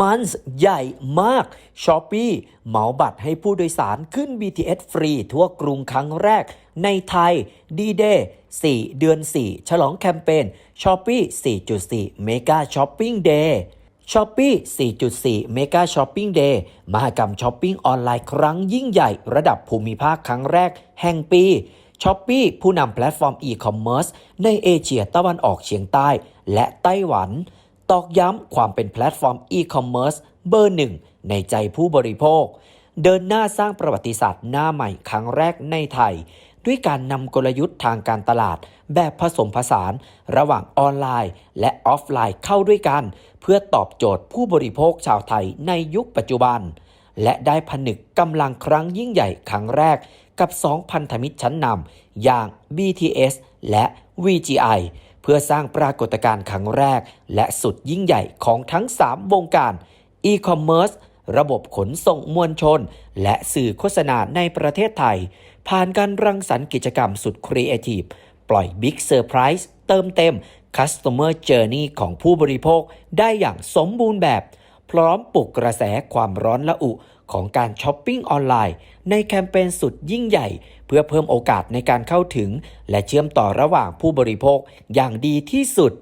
มันส์ใหญ่มากช้อปปี้เหมาบัตรให้ผู้โดยสารขึ้น BTS ฟรีทั่วกรุงครั้งแรก ในไทยดีเดย์4เดือน 4 ฉลองแคมเปญช้อปปี้4.4 Mega Shopping Day ช้อปปี้4.4 Mega Shopping Day มหกรรมช้อปปิ้งออนไลน์ครั้งยิ่งใหญ่ระดับภูมิภาคครั้งแรกแห่งปีช้อปปี้ผู้นำแพลตฟอร์มอีคอมเมิร์ซในเอเชียตะวันออกเฉียงใต้ และไต้หวัน ตอกย้ำความเป็นแพลตฟอร์มอีคอมเมิร์ซเบอร์หนึ่งในใจผู้บริโภค เดินหน้าสร้างประวัติศาสตร์หน้าใหม่ครั้งแรกในไทย ด้วยการนำกลยุทธ์ทางการตลาด แบบผสมผสาน ระหว่างออนไลน์ และออฟไลน์เข้าด้วยกัน เพื่อตอบโจทย์ผู้บริโภคชาวไทยในยุคปัจจุบัน และได้ผนึกกำลังครั้งยิ่งใหญ่ครั้งแรก กับ 2 พันธมิตรชั้นนำอย่าง BTS และ VGI เพื่อสร้างปรากฏการณ์ครั้งแรก และสุดยิ่งใหญ่ของทั้ง 3 วงการ e-commerce ระบบขนส่งมวลชน และสื่อโฆษณาในประเทศไทย ผ่านการรังสรรค์กิจกรรมสุดครีเอทีฟปล่อย Big Surprise เติมเต็ม Customer Journey ของผู้บริโภคได้อย่างสมบูรณ์แบบ พร้อมปลุกกระแสความร้อนละอุ ของการช้อปปิ้งออนไลน์ ในแคมเปญสุดยิ่งใหญ่ เพื่อเพิ่มโอกาสในการเข้าถึง และเชื่อมต่อระหว่างผู้บริโภคอย่างดีที่สุด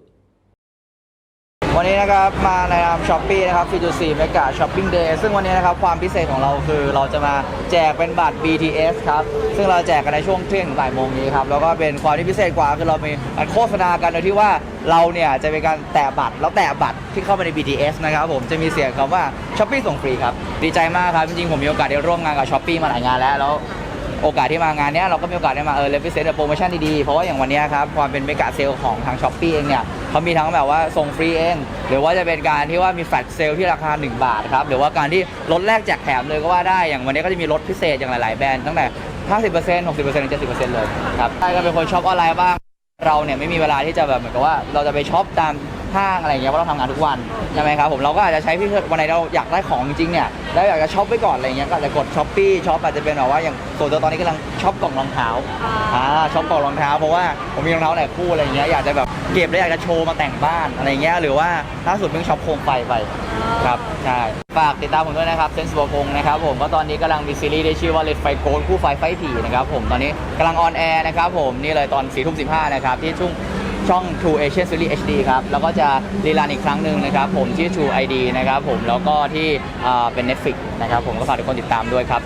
วันนี้นะครับมาในนามช้อปปี้นะครับ4.4 Mega Shopping Day ซึ่งวันนี้นะครับความพิเศษของเราคือเราจะมาแจกเป็นบัตร BTS ครับ ซึ่งเราแจกกันในช่วงเที่ยงถึงบ่ายโมงนี้ครับแล้วก็เป็นความที่พิเศษกว่าคือเรามีการโฆษณากันโดยที่ว่า เราเนี่ยจะเป็นการแตะบัตรแล้วแตะบัตรที่เข้าไปใน BTS นะครับผมจะมีเสียงคำว่าช้อปปี้ส่งฟรีครับดีใจมากครับ จริงๆ ผมมีโอกาสได้ร่วมงานกับช้อปปี้มาหลายงานแล้วแล้วโอกาสที่มางานเนี้ยเราก็มีโอกาสได้มาเออเลฟิเซตโปรโมชั่นดีๆ เพราะว่าอย่างวันเนี้ยครับความเป็นเมกะเซลของทางช้อปปี้เองเนี่ยเขามีทั้งแบบว่าส่งฟรีเอง หรือว่าจะเป็นการที่ว่ามีแฟลชเซลที่ราคา 1 บาทครับ หรือว่าการที่ลดแรกแจกแถมเลยก็ว่าได้อย่างวันนี้ก็จะมีลดพิเศษอย่างหลายๆแบรนด์ตั้งแต่ 50% 60% 70%เลยครับใครก็เป็นคนช็อปออนไลน์บ้าง เราเนี่ยไม่มีเวลาที่จะแบบเหมือนกับว่าเราจะไปช็อปตาม ห้างอะไรเงี้ยเพราะเราทำงานทุกวันใช่ไหมครับผมเราก็อาจจะใช้พี่วันไหนเราอยากได้ของจริงๆเนี่ยแล้วอยากจะช็อปไปก่อนอะไรเงี้ยก็อาจจะกดช้อปปี้ช็อปอาจจะเป็นแบบว่าอย่างส่วนตัวตอนนี้กำลังช็อปกล่องรองเท้าอ่าช็อปกล่องรองเท้าเพราะว่าผมมีรองเท้าหลายคู่อะไรเงี้ยอยากจะแบบเก็บแล้วอยากจะโชว์มาแต่งบ้านอะไรเงี้ยหรือว่าล่าสุดเพิ่งช็อปโคมไฟไปครับใช่ฝากติดตามผมด้วยนะครับเซนส์บัวพงนะครับผมก็ตอนนี้กำลังมีซีรีส์ที่ชื่อว่าเลดไฟโกนคู่ไฟไฟผีนะครับผมตอนนี้กำลังออนแอร์นะครับผมนี่เลยตอน4ี่ทุ่มสินะครับที่ช่วง ช่อง True Asian Series HD ครับ แล้วก็จะรีลันอีกครั้งหนึ่งนะครับ ผมที่ True ID นะครับผมแล้วก็ที่เป็น Netflix นะครับผมก็ฝากทุกคนติดตามด้วยครับ